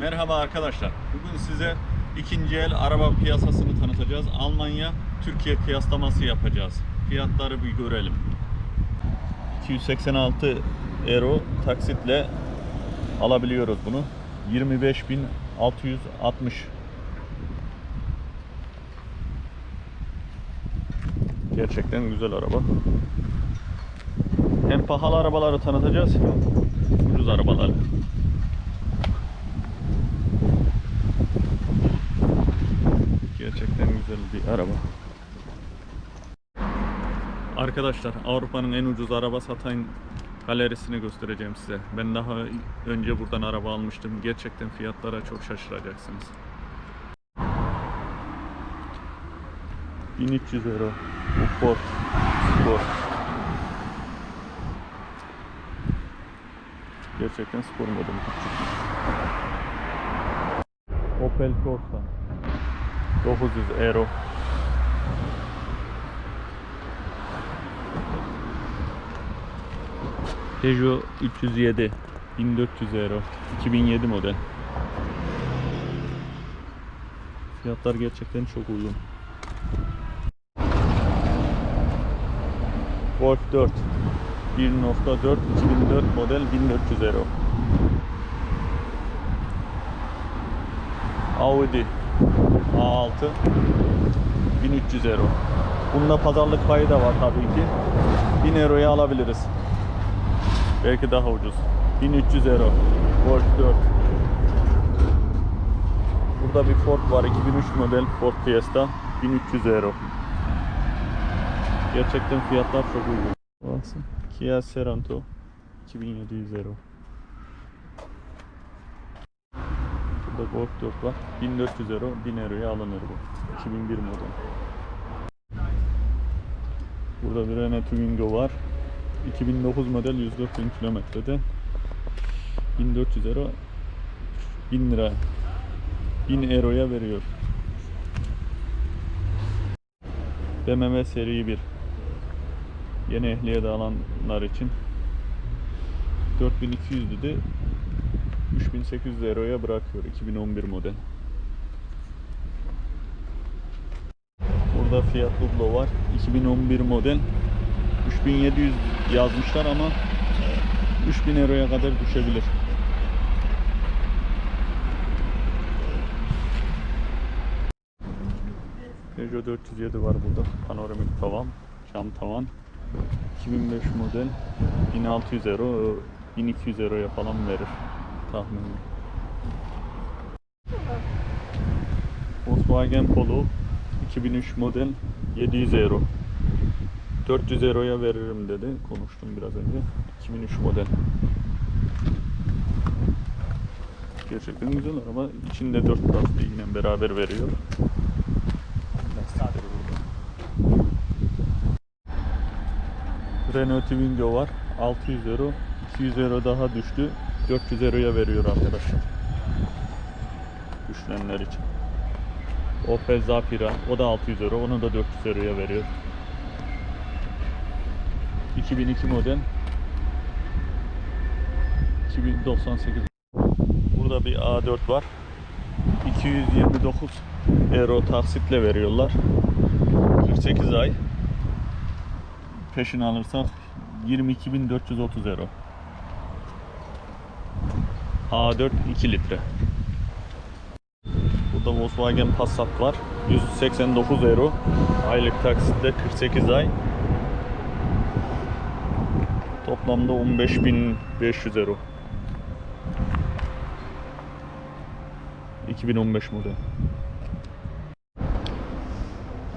Merhaba arkadaşlar. Bugün size ikinci el araba piyasasını tanıtacağız. Almanya Türkiye kıyaslaması yapacağız. Fiyatları bir görelim. 286 euro taksitle alabiliyoruz bunu. 25.660 Gerçekten güzel araba. Hem pahalı arabaları tanıtacağız hem ucuz arabaları. Gerçekten güzel bir araba. Arkadaşlar Avrupa'nın en ucuz araba satan galerisini göstereceğim size. Ben daha önce buradan araba almıştım. Gerçekten fiyatlara çok şaşıracaksınız. 1300 euro. Ford Sport. Gerçekten spor modeli. Opel Corsa. 900 euro. Peugeot 307 1400 euro. 2007 model. Fiyatlar gerçekten çok uygun. Golf 4 1.4 2004 model 1400 euro. Audi A6 1300 euro. Bunda pazarlık payı da var tabii ki. 1000 euroya alabiliriz. Belki daha ucuz. 1300 euro. Golf 4 Burada bir Ford var 2003 model Ford Fiesta 1300 euro. Gerçekten fiyatlar çok uygun. Burası Kia Sorento 2700 euro Burada Golf 4 var. 1400 euro 1000 euroya alınır bu. 2001 model. Burada bir Renault Twingo var. 2009 model 104 bin kilometrede. 1400 euro 1000 lira 1000 euroya veriyor. BMW seri 1 yeni ehliyet alanlar için. 4200 dedi 3800 euroya bırakıyor 2011 model Burada Fiat Dublo var 2011 model 3700 yazmışlar ama 3000 euroya kadar düşebilir. Peugeot 407 var burada. Panoramik tavan, cam tavan. 2005 model 1600 euro, 1200 euroya falan verir tahminim. Volkswagen Polo 2003 model 700 euro. 400 euroya veririm dedi. Konuştum biraz önce. 2003 model. Gerçekten güzel araba. İçinde 4 taraflı yine beraber veriyor. Renault Twingo var. 600 euro. 200 euro daha düştü. 400 euroya veriyor arkadaşlar. Düşünenler için. Opel Zafira. O da 600 euro. Onu da 400 euroya veriyor. 2002 model 2098 Burada bir A4 var 229 euro taksitle veriyorlar 48 ay peşin alırsak 22.430 euro A4 2 litre Burada Volkswagen Passat var 189 euro aylık taksitle 48 ay Toplamda 15.500 euro. 2015 model.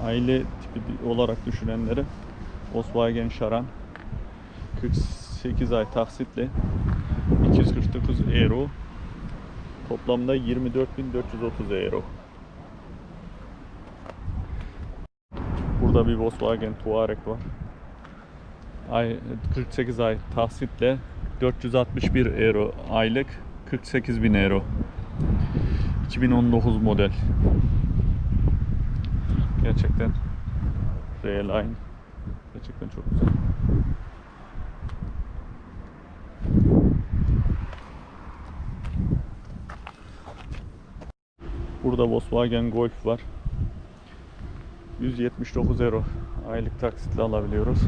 Aile tipi olarak düşünenleri Volkswagen Charan 48 ay taksitle 249 euro. Toplamda 24.430 euro. Burada bir Volkswagen Touareg var. Ay 48 ay taksitle 461 euro aylık 48 bin euro. 2019 model. Gerçekten Real gerçekten çok güzel Burada Volkswagen Golf var. 179 euro aylık taksitle alabiliyoruz.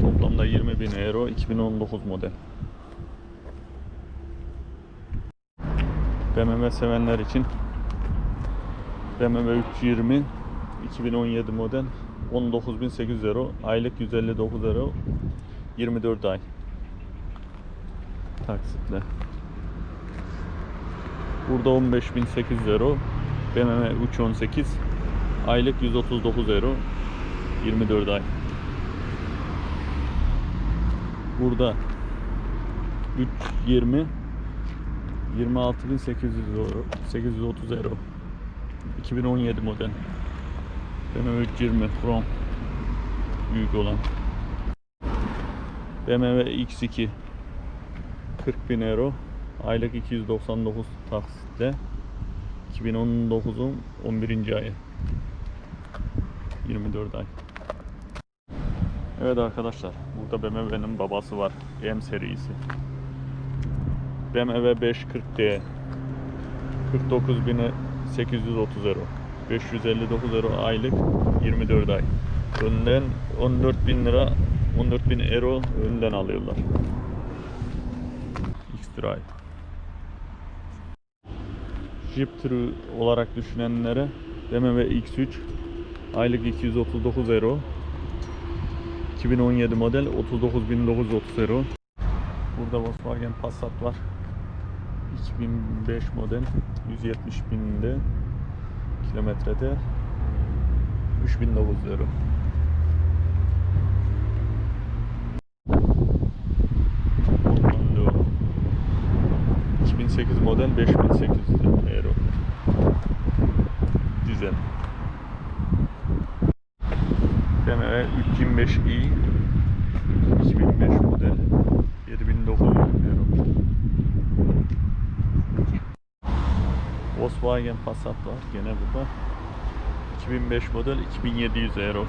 Toplamda 20 bin euro 2019 model. BMW sevenler için BMW 320 2017 model 19.800 euro aylık 159 euro 24 ay taksitle. Burada 15.800 euro. BMW 318 aylık 139 euro. 24 ay. Burada 320 26.800 euro. 830 euro. 2017 model. BMW 320 Chrome. Büyük olan. BMW X2 40.000 euro aylık 299 taksitle 2019'un 11. ayı. 24 ay. Evet arkadaşlar burada BMW'nin babası var M serisi. BMW 540D 49.830 euro 559 euro aylık 24 ay. Önden 14.000 lira 14.000 euro önden alıyorlar. X-Drive Jeep türü olarak düşünenlere BMW X3 aylık 239 euro. 2017 model 39.930 euro. Burada Volkswagen Passat var. 2005 model 170 binde kilometrede 3900 euro 2008 model 5800 euro. Dizel. BMW 325i 2005 model 7900 euro. Volkswagen Passat var gene burada 2005 model 2700 euro.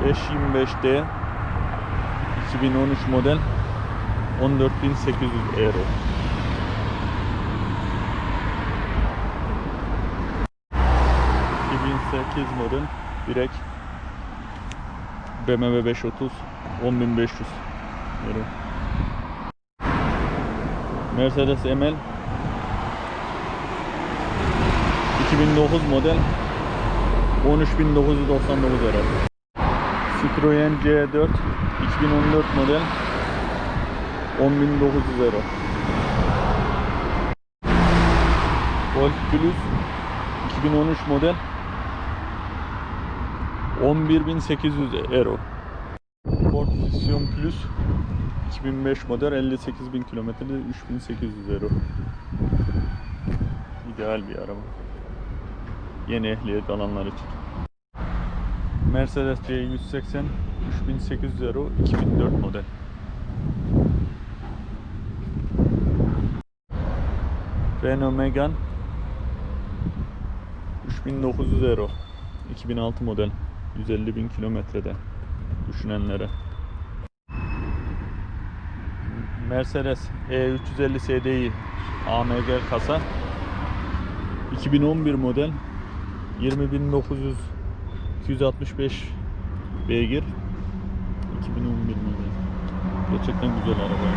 525D 2013 model 14800 euro. ...2008 model direkt BMW 530 10500 euro. Mercedes ML 2009 model 13.999 euro. Citroen C4 2014 model 10.900 euro. Golf Plus 2013 model 11.800 euro. Ford Fusion Plus 2005 model 58.000 kilometrede 3.800 euro. İdeal bir araba. Yeni ehliyet alanlar için. Mercedes C180 3800 euro 2004 model Renault Megane 3900 euro. 2006 model. 150 bin kilometrede düşünenlere. Mercedes E E350 SDI AMG kasa. 2011 model. 20.900 265 beygir. 2011 model. Gerçekten güzel araba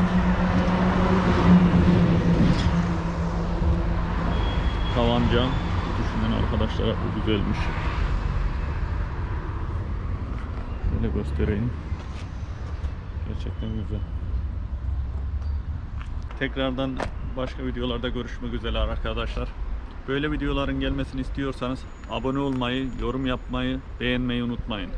tavan cam düşünen arkadaşlara bu güzelmiş. Şöyle göstereyim. Gerçekten güzel. Tekrardan başka videolarda görüşmek üzere arkadaşlar. Böyle videoların gelmesini istiyorsanız abone olmayı, yorum yapmayı, beğenmeyi unutmayın.